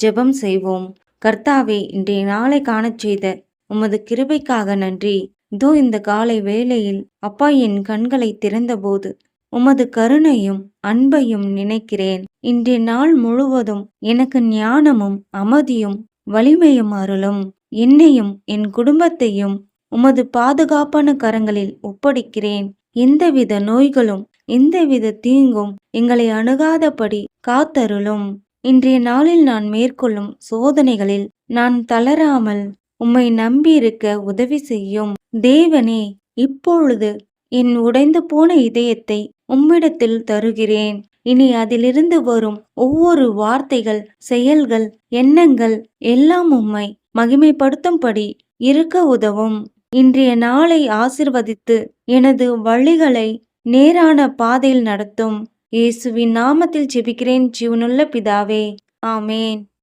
ஜெபம் செய்வோம். கர்த்தாவே இன்றைய நாளை காணச் செய்த உமது கிருபைக்காக நன்றி. இதோ இந்த காலை வேளையில் அப்பா என் கண்களை திறந்தபோது உமது கருணையும் அன்பையும் நினைக்கிறேன். இன்றைய நாள் முழுவதும் எனக்கு ஞானமும் அமைதியும் வலிமையும் அருளும். என்னையும் என் குடும்பத்தையும் உமது பாதுகாப்பான கரங்களில் ஒப்படைக்கிறேன். எந்தவித நோய்களும் எந்தவித தீங்கும் எங்களை அணுகாதபடி காத்தருளும். இன்றைய நாளில் நான் மேற்கொள்ளும் சோதனைகளில் நான் தளராமல் உம்மை நம்பியிருக்க உதவி செய்யும். தேவனே இப்பொழுது என் உடைந்து போன இதயத்தை உம்மிடத்தில் தருகிறேன். இனி அதிலிருந்து வரும் ஒவ்வொரு வார்த்தைகள் செயல்கள் எண்ணங்கள் எல்லாம் உம்மை மகிமைப்படுத்தும்படி இருக்க உதவும். இன்றைய நாளை ஆசிர்வதித்து எனது வழிகளை நேரான பாதையில் நடத்தும். இயேசுவின் நாமத்தில் ஜெபிக்கிறேன். ஜீவனுள்ள பிதாவே ஆமேன்.